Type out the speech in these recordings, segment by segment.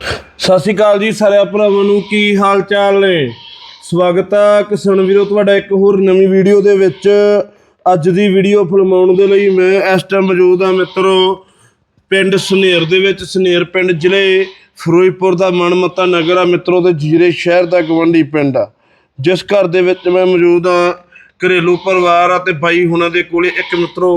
ਸਤਿ ਸ਼੍ਰੀ ਅਕਾਲ ਜੀ ਸਾਰੇ ਭਰਾਵਾਂ ਨੂੰ, ਕੀ ਹਾਲ ਚਾਲ ਨੇ? ਸਵਾਗਤ ਹੈ ਕਿਸਾਨ ਵੀਰੋ, ਤੁਹਾਡਾ ਇੱਕ ਹੋਰ ਨਵੀਂ ਵੀਡੀਓ ਦੇ ਵਿੱਚ। ਅੱਜ ਦੀ ਵੀਡੀਓ ਫਿਲਮਾਉਣ ਦੇ ਲਈ ਮੈਂ ਇਸ ਟਾਈਮ ਮੌਜੂਦ ਹਾਂ ਮਿੱਤਰੋ, ਪਿੰਡ ਸਨੇਰ ਦੇ ਵਿੱਚ, ਸਨੇਰ ਪਿੰਡ ਜ਼ਿਲ੍ਹੇ ਫਿਰੋਜ਼ਪੁਰ ਦਾ ਮਨਮੱਤਾ ਨਗਰ ਆ ਮਿੱਤਰੋ, ਤੇ ਜੀਰੇ ਸ਼ਹਿਰ ਦਾ ਗਵੰਡੀ ਪਿੰਡ ਆ। ਜਿਸ ਘਰ ਦੇ ਵਿੱਚ ਮੈਂ ਮੌਜੂਦ ਹਾਂ, ਘਰੇਲੂ ਪਰਿਵਾਰ ਆ ਤੇ ਬਾਈ ਹੁਣਾਂ ਦੇ ਕੋਲੇ ਇੱਕ ਮਿੱਤਰੋ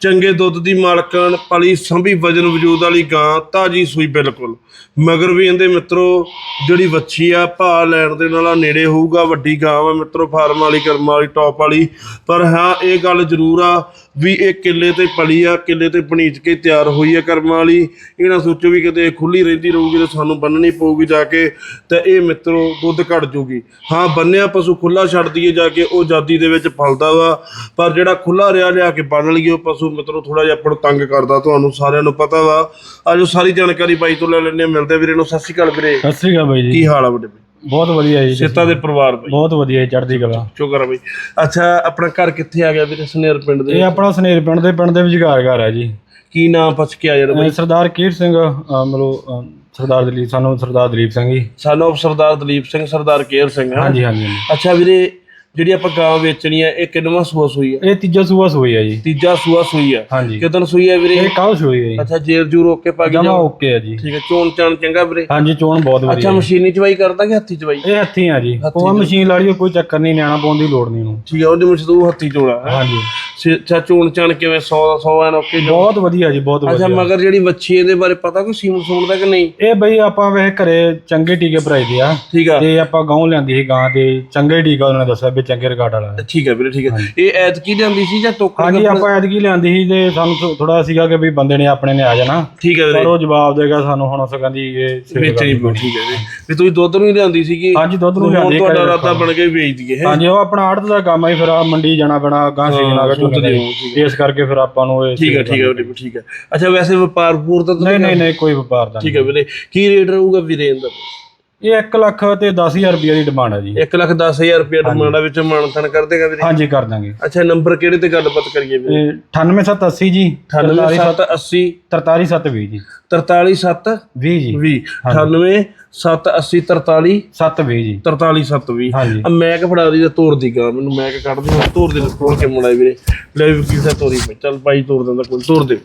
ਚੰਗੇ ਦੁੱਧ ਦੀ ਮਾਲਕਣ ਪਲੀ ਸੰਭੀ ਵਜਨ ਵਜੂਦ ਵਾਲੀ ਗਾਂ, ਤਾਜੀ ਸੂਈ ਬਿਲਕੁਲ। ਮਗਰ ਵੀ ਇਹਦੇ ਮਿੱਤਰੋ, ਜਿਹੜੀ ਵੱਛੀ ਆ ਭਾ ਲੈਣ ਦੇ ਨਾਲ ਨੇੜੇ ਹੋਊਗਾ, ਵੱਡੀ ਗਾਂ ਆ ਮਿੱਤਰੋ, ਫਾਰਮ ਵਾਲੀ, ਕਰਮ ਵਾਲੀ, ਟੌਪ ਵਾਲੀ। ਪਰ ਹਾਂ, ਇਹ ਗੱਲ ਜ਼ਰੂਰ ਆ ਵੀ ਇਹ ਕਿੱਲੇ ਤੇ ਪਲੀ ਆ ਕਿੱਲੇ ਤੇ ਪਣੀਚ ਕੇ ਤਿਆਰ ਹੋਈ ਆ ਕਰਮ ਵਾਲੀ। ਇਹ ਨਾ ਸੋਚੋ ਵੀ ਕਿਤੇ ਖੁੱਲੀ ਰਹਿੰਦੀ ਰਹੂਗੀ ਤੇ ਸਾਨੂੰ ਬੰਨਣੀ ਪਊਗੀ ਜਾ ਕੇ ਤੇ ਇਹ ਮਿੱਤਰੋ ਦੁੱਧ ਘਟ ਜੂਗੀ। ਹਾਂ ਬੰਨਿਆ ਪਸ਼ੂ ਖੁੱਲਾ ਛੱਡ ਦਈਏ ਜਾ ਕੇ ਉਹ ਜਾਦੀ ਦੇ ਵਿੱਚ ਫਲਦਾ ਵਾ। ਪਰ ਜਿਹੜਾ ਖੁੱਲਾ ਰਿਆ ਲਿਆ ਕੇ ਬੰਨ ਲਈਏ ਉਹ ਪਸ਼ੂ ਮਿੱਤਰੋ ਥੋੜਾ ਜਿਹਾ ਆਪਾਂ ਨੂੰ ਤੰਗ ਕਰਦਾ ਤੁਹਾਨੂੰ ਸਾਰਿਆਂ ਨੂੰ ਪਤਾ ਵਾ। ਆਜੋ ਸਾਰੀ ਜਾਣਕਾਰੀ ਬਾਈ ਤੋਂ ਲੈ ਲੈਣੇ ਮਿਲਦੇ ਵੀਰੇ ਨੂੰ। ਸਤਿ ਸ਼੍ਰੀ ਅਕਾਲ ਵੀਰੇ। ਸਤਿ ਸ੍ਰੀ ਅਕਾਲ ਬਾਈ ਜੀ। ਕੀ ਹਾਲ ਆ ਵੱਡੇ ਬਹੁਤ ਵਧੀਆ ਜੀ। ਸੇਤਾ ਦੇ ਪਰਿਵਾਰ ਬਾਈ। ਬਹੁਤ ਵਧੀਆ ਜੀ ਚੜ੍ਹਦੀ ਕਲਾ। ਸ਼ੁਕਰ ਆ ਬਾਈ। ਅੱਛਾ ਆਪਣਾ ਘਰ ਕਿੱਥੇ ਆ ਗਿਆ ਵੀਰੇ ਸਨੇਰ ਪਿੰਡ ਦੇ? ਇਹ ਆਪਣਾ ਸਨੇਰ ਪਿੰਡ ਦੇ ਪਿੰਡ ਦੇ ਵਿਚਕਾਰ ਘਰ ਹੈ ਜੀ। ਕੀ ਨਾਮ ਪੁੱਛ ਕੇ ਆ ਜਿਹੜਾ ਬਾਈ? ਅਹ ਸਰਦਾਰ ਕੀਰ ਸਿੰਘ ਅਹ ਮਤਲਬ ਅਹ ਸਰਦਾਰ ਦਲੀਪ ਸਾਨੂੰ ਸਰਦਾਰ ਦਲੀਪ ਸਿੰਘ ਜੀ। ਸਾਨੂੰ ਸਰਦਾਰ ਦਲੀਪ ਸਿੰਘ ਸਰਦਾਰ ਕੇਰ ਸਿੰਘ ਹਾਂ। ਹਾਂਜੀ ਹਾਂਜੀ ਹਾਂਜੀ। ਅੱਛਾ ਵੀਰੇ ਜਿਹੜੀ ਆਪਾਂ ਗਾਂ ਵੇਚਣੀ ਆ ਇਹ ਕਿੰਨਵਾਂ ਸੂਆ ਸੂਈ ਆ? ਇਹ ਤੀਜਾ ਸੂਆ ਸੂਈ ਹੈ ਜੀ। ਤੀਜਾ ਸੂਆ ਸੂਈ ਆ। ਹਾਂਜੀ। ਕਿਦਨ ਸੂਈ ਆ ਵੀਰੇ? ਇਹ ਕੱਲ ਸੂਈ ਹੈ ਜੀ। ਅੱਛਾ ਜੇਰ ਜੂਰ ਓਕੇ ਪਾ ਜਮਾ ਜਾਓ। ਓਕੇ ਹੈ ਜੀ। ਠੀਕ ਹੈ ਚੋਣ ਚਾਣ ਚੰਗਾ ਵੀਰੇ? ਹਾਂਜੀ ਚੋਣ ਬਹੁਤ ਅੱਛਾ ਵਧੀਆ ਮਸ਼ੀਨੀ ਚਵਾਈ ਕਰਦਾ ਕਿ ਹੱਥੀ ਚਵਾਈ? ਇਹ ਹੱਥੀ ਆ ਜੀ। ਕੋਈ ਮਸ਼ੀਨ ਲਾ ਲਈਓ ਕੋਈ ਚੱਕਰ ਨਹੀਂ ਨਿਆਣਾ ਪਾਉਣ ਦੀ ਲੋੜ ਨਹੀਂ ਇਹਨੂੰ। ਠੀਕ ਹੈ ਉਹਦੇ ਵਿੱਚ ਤੂੰ ਹੱਥੀ ਚੋਣਾ ਹੈ ਹਾਂਜੀ। ਅੱਛਾ ਚੋਣ ਚਾਣ ਕਿਵੇਂ 100 ਦਾ 100 ਐਨ ਓਕੇ ਜੋ। ਬਹੁਤ ਵਧੀਆ ਜੀ ਬਹੁਤ ਅੱਛਾ ਵਧੀਆ। ਮਗਰ ਜਿਹੜੀ ਵੱਛੀ ਇਹਦੇ ਬਾਰੇ ਪਤਾ ਕੋਈ ਸੀਮਨ ਸੂਣ ਦਾ ਕਿ ਨਹੀਂ? ਇਹ ਬਈ ਆਪਾਂ ਵੇ ਘਰੇ ਚੰਗੇ ਟੀਕੇ ਭਰਾਈ ਦੇ ਆ। ਠੀਕ ਆ। ਤੇ ਆਪਾਂ ਗਾਉਂ ਲਿਆਂਦੀ ਸੀ ਗਾਂ ਤੇ ਚੰਗੇ ਟੀਕਾ ਉਹਨਾਂ ਨੇ ਦੱਸਿਆ ਵੀ ਚੰਗੇ ਰਿਕਾਰਡ ਵਾਲਾ ਹੈ। ਠੀਕ ਹੈ ਵੀਰੇ ਠੀਕ ਹੈ। ਇਹ ਐਤ ਕੀ ਲਿਆਂਦੀ ਸੀ ਜਾਂ ਤੋਕੜ ਹਾਂਜੀ ਆਪਾਂ ਐਤਕੀ ਲਿਆਂਦੀ ਸੀ ਤੇ ਸਾਨੂੰ ਥੋੜਾ ਸੀਗਾ ਕਿ ਵੀ ਬੰਦੇ ਨੇ ਆਪਣੇ ਨੇ ਆ ਜਾਣਾ। ਠੀਕ ਹੈ ਵੀਰੇ। ਪਰ ਉਹ ਜਵਾਬ ਦੇਗਾ ਸਾਨੂੰ ਹੁਣ ਉਸ ਕਹਿੰਦੀ ਇਹ ਸੇਵਾ ਵੇਚਣੀ ਪਊ ਠੀਕ ਹੈ ਵੀਰੇ। ਵੀ ਤੁਸੀਂ ਦੁੱਧ ਨੂੰ ਹੀ ਲਿਆਂਦੀ ਸੀਗੀ। ਹਾਂਜੀ ਦੁੱਧ ਨੂੰ ਹੁਣ ਲਿਆਂਦੀ ਤੁਹਾਡਾ ਰਾਤਾ ਬਣ ਕੇ ਵੇਚ ਦਈਏ ਹੈਂ? ਹਾਂਜੀ ਉਹ ਆਪਣਾ ਆੜਤ ਦਾ ਕੰਮ ਹੈ ਫਿਰ ਆ ਮੰਡੀ ਜਾਣਾ ਪੈਣਾ ਗਾਂ ਸੀਜ਼ਨ ਆ ਝੋਨੇ ਦਿਓ, ਦਾ। ਇਸ ਕਰਕੇ ਫਿਰ ਆਪਾਂ ਨੂੰ ਇਹ ਠੀਕ ਹੈ ਠੀਕ ਹੈ ਵੀਰੇ ਠੀਕ ਹੈ ਅੱਛਾ ਵੈਸੇ ਵਪਾਰ ਪੂਰ ਤਾਂ ਨਹੀਂ ਨਹੀਂ ਨਹੀਂ ਕੋਈ ਵਪਾਰ ਦਾ ਠੀਕ ਹੈ ਵੀਰੇ ਕੀ ਰੇਟ ਰਹੂਗਾ ਵੀਰੇ ਇਹਦਾ ਨਹੀਂ। ਇਹ 1 ਲੱਖ ਤੇ 10000 ਰੁਪਏ ਦੀ ਡਿਮਾਂਡ ਹੈ ਜੀ। 1 ਲੱਖ 10000 ਰੁਪਏ ਡਿਮਾਂਡਾ ਵਿੱਚ ਮਾਨਤਨ ਕਰ ਦੇਗਾ ਵੀਰੇ? ਹਾਂਜੀ ਕਰ ਦਾਂਗੇ। ਅੱਛਾ ਨੰਬਰ ਕਿਹੜੇ ਤੇ ਗੱਲਬਾਤ ਕਰੀਏ ਵੀਰੇ? ਇਹ 98780 ਜੀ। 98780 43720 ਜੀ। 437 20 ਜੀ। 20 98780 43 720 ਜੀ। 43720 ਹਾਂਜੀ। ਆ ਮੈਂ ਕਿ ਫੜਾ ਦੀ ਤੇ ਤੋੜ ਦੀ ਗਾ। ਮੈਨੂੰ ਮੈਂ ਕਿ ਕੱਢ ਦੀ ਤੋੜ ਦੇ ਤੋੜ ਕੇ ਮੁੜਾਈ ਵੀਰੇ। ਲੈ ਵੀ ਕਿਸਾ ਤੋਰੀ ਚੱਲ ਪਾਈ ਤੋੜ ਦਿੰਦਾ ਕੋਈ ਤੋੜ ਦੇ।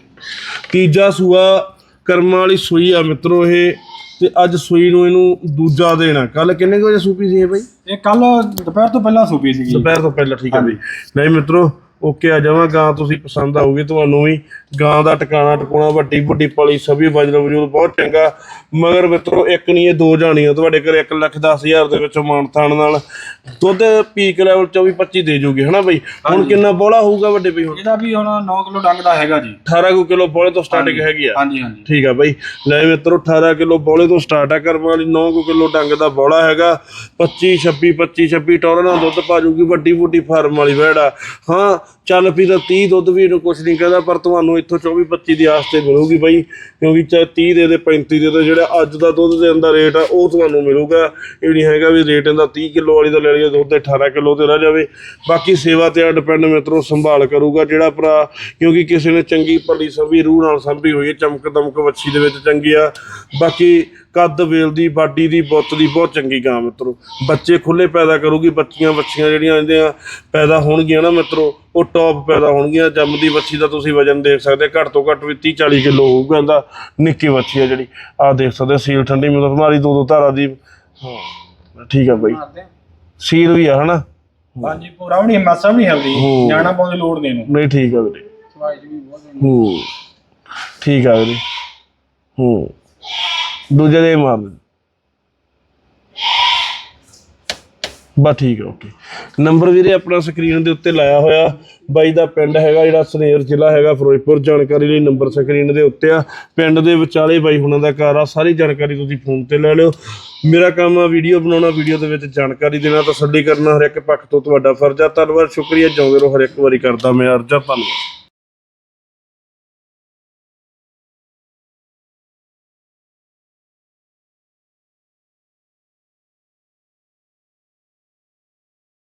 ਤੀਜਾ ਸੂਆ ਕਰਮਾਂ ਵਾਲੀ ਸੂਈ ਆ ਮਿੱਤਰੋ ਇਹ। ਤੇ ਅੱਜ ਸੂਈ ਨੂੰ ਇਹਨੂੰ ਦੂਜਾ ਦੇਣਾ। ਕੱਲ ਕਿੰਨੇ ਕੁ ਵਜੇ ਸੂਪੀ ਸੀ ਇਹ ਬਾਈ? ਇਹ ਕੱਲ ਦੁਪਹਿਰ ਤੋਂ ਪਹਿਲਾਂ ਸੂਪੀ ਸੀਗੀ। ਦੁਪਹਿਰ ਤੋਂ ਪਹਿਲਾਂ ਠੀਕ ਹੈ ਬਈ। ਨਹੀਂ ਮਿੱਤਰੋ ਓਕੇ ਆ ਜਾਵਾਂ ਗਾਂ ਤੁਸੀਂ ਪਸੰਦ ਆਊਗੀ ਤੁਹਾਨੂੰ ਵੀ। ਗਾਂ ਦਾ ਟਿਕਾਣਾ ਟਿਕਾਣਾ ਵੱਡੀ ਵੱਡੀ ਪਲੀ ਸਭੀ ਵਜਨ ਵਜੂਦ ਬਹੁਤ ਚੰਗਾ। ਮਗਰ ਮਿੱਤਰੋ ਇੱਕ ਨਹੀਂ ਇਹ ਦੋ ਜਾਣੀਆਂ। ਤੁਹਾਡੇ ਘਰੇ 1 ਲੱਖ 10 ਹਜ਼ਾਰ ਦੇ ਵਿੱਚ ਮਾਨਤਾਨ ਨਾਲ ਦੁੱਧ ਪੀਕ ਲੈਵਲ 24 25 ਦੇ ਜੂਗੀ ਹਨਾ ਬਈ? ਹੁਣ ਕਿੰਨਾ ਬੋਲਾ ਹੋਊਗਾ ਵੱਡੇ ਬਈ ਹੁਣ? ਇਹਦਾ ਵੀ ਹੁਣ 9 ਕਿਲੋ ਡੰਗ ਦਾ ਹੈਗਾ ਜੀ। 18 ਕੁ ਕਿਲੋ ਬੋਲੇ ਤੋਂ ਸਟਾਰਟਿੰਗ ਹੈਗੀ ਆ। ਹਾਂਜੀ ਹਾਂਜੀ। ਠੀਕ ਆ ਬਾਈ। ਲੈ ਮਿੱਤਰੋ 18 ਕਿਲੋ ਬੋਲੇ ਤੋਂ ਸਟਾਰਟ ਆ ਕਰਮ ਵਾਲੀ 9 ਕੁ ਕਿਲੋ ਡੰਗ ਦਾ ਬੋਲਾ ਹੈਗਾ। 25 26 25 26 ਟੌਰ ਨਾਲ ਦੁੱਧ ਪਾ ਜੂਗੀ ਵੱਡੀ ਵੱਡੀ ਫਾਰਮ ਵਾਲੀ ਵੈੜਾ ਹਾਂ ਚੱਲ ਪੀ ਤਾਂ 30 ਦੁੱਧ ਵੀ ਇਹਨੂੰ ਕੁਝ ਨਹੀਂ ਕਹਿੰਦਾ, ਪਰ ਤੁਹਾਨੂੰ ਇੱਥੋਂ 24 25 ਦੀ ਆਸ ਤੇ ਮਿਲੂਗੀ ਬਾਈ, ਕਿਉਂਕਿ ਚਾਹੇ 30 ਦੇ ਦੇ 35 ਦੇ ਦੇ, ਜਿਹੜਾ ਅੱਜ ਦਾ ਦੁੱਧ ਦੇ ਅੰਦਰ ਰੇਟ ਆ, ਉਹ ਤੁਹਾਨੂੰ ਮਿਲੂਗਾ। ਇਹ ਨਹੀਂ ਹੈਗਾ ਵੀ ਰੇਟ ਇਹਦਾ 30 ਕਿਲੋ ਵਾਲੀ ਦਾ ਲੈ ਲਈਏ, ਦੁੱਧ 18 ਕਿਲੋ ਤੇ ਰਹਿ ਜਾਵੇ। ਬਾਕੀ ਸੇਵਾ ਤੇ ਆ ਡਿਪੈਂਡ ਮਿੱਤਰੋ, ਸੰਭਾਲ ਕਰੂਗਾ ਜਿਹੜਾ ਭਰਾ, ਕਿਉਂਕਿ ਕਿਸੇ ਨੇ ਚੰਗੀ ਭਲੀ ਸਭੀ, ਰੂਹ ਨਾਲ ਸੰਭੀ ਹੋਈ ਹੈ, ਚਮਕ ਦਮਕ ਵੱਛੀ ਦੇ ਵਿੱਚ ਚੰਗੀ ਆ। ਬਾਕੀ ਕੱਦ ਵੇਲ ਦੀ, ਬਾਡੀ ਦੀ, ਬੁੱਤ ਦੀ ਬਹੁਤ ਚੰਗੀ ਗਾਂ ਮਿੱਤਰੋ। ਬੱਚੇ ਖੁੱਲੇ ਪੈਦਾ ਕਰੂਗੀ, ਬੱਚੀਆਂ ਬੱਚੀਆਂ ਜਿਹੜੀਆਂ ਇਹਦੀਆਂ ਪੈਦਾ ਹੋਣਗੀਆਂ ਨਾ ਮਿੱਤਰੋ ਉਹ ਟੌਪ ਪੈਦਾ ਹੋਣਗੀਆਂ ਜੰਮਦੀ ਬੱਚੀ ਦਾ ਤੁਸੀਂ ਵਜਨ ਦੇਖ ਸਕਦੇ ਘੱਟ ਤੋਂ ਘੱਟ ਵੀ 30 40 ਕਿਲੋ ਹੋਊਗਾ ਇਹਦਾ ਨਿੱਕੀ ਬੱਚੀ ਆ ਜਿਹੜੀ। ਆਹ ਦੇਖ ਸਕਦੇ ਸੀਲ ਠੰਡੀ ਮਤਲਬ ਮਾਰੀ ਦੋ ਦੋ ਧਾਰਾ ਦੀ। ਹਾਂ। ਠੀਕ ਆ ਬਾਈ। ਸੀਲ ਵੀ ਆ ਹਨਾ? ਹਾਂਜੀ ਪੂਰਾ ਵੀ ਨਹੀਂ ਮਾਸਾ ਵੀ ਨਹੀਂ ਹਲਦੀ। ਜਾਣਾ ਪਾਉਣ ਦੀ ਲੋੜ ਨਹੀਂ ਇਹਨੂੰ। ਨਹੀਂ ਠੀਕ ਆ ਵੀਰੇ। ਸਵਾਈ ਵੀ ਬਹੁਤ ਹੂੰ। ਠੀਕ ਆ ਵੀਰੇ। ਹੂੰ। ਦੂਜੇ ਦੇ ਮਾਰ ਬਸ ਠੀਕ ਹੈ ਓਕੇ ਨੰਬਰ ਵੀਰੇ ਆਪਣਾ ਸਕਰੀਨ ਦੇ ਉੱਤੇ ਲਾਇਆ ਹੋਇਆ, ਬਾਈ ਦਾ ਪਿੰਡ ਹੈਗਾ ਜਿਹੜਾ ਸਨੇਰ ਜ਼ਿਲ੍ਹਾ ਹੈਗਾ, ਫਿਰੋਜ਼ਪੁਰ। ਜਾਣਕਾਰੀ ਲਈ ਨੰਬਰ ਸਕਰੀਨ ਦੇ ਉੱਤੇ ਆ। ਪਿੰਡ ਦੇ ਵਿਚਾਲੇ ਬਾਈ ਹੁਣਾਂ ਦਾ ਘਰ ਆ, ਸਾਰੀ ਜਾਣਕਾਰੀ ਤੁਸੀਂ ਫੋਨ ਤੇ ਲੈ ਲਿਓ। ਮੇਰਾ ਕੰਮ ਆ ਵੀਡੀਓ ਬਣਾਉਣਾ ਵੀਡੀਓ ਦੇ ਵਿੱਚ ਜਾਣਕਾਰੀ ਦੇਣਾ ਤਸੱਲੀ ਕਰਨਾ ਹਰ ਇੱਕ ਪੱਖ ਤੋਂ ਤੁਹਾਡਾ ਫਰਜ਼ ਆ। ਧੰਨਵਾਦ, ਸ਼ੁਕਰੀਆ, ਜਿਉਂਦੇ ਰਹੋ, ਹਰ ਇੱਕ ਵਾਰੀ ਕਰਦਾ ਮੈਂ ਅਰਜ਼ਾ, ਧੰਨਵਾਦ।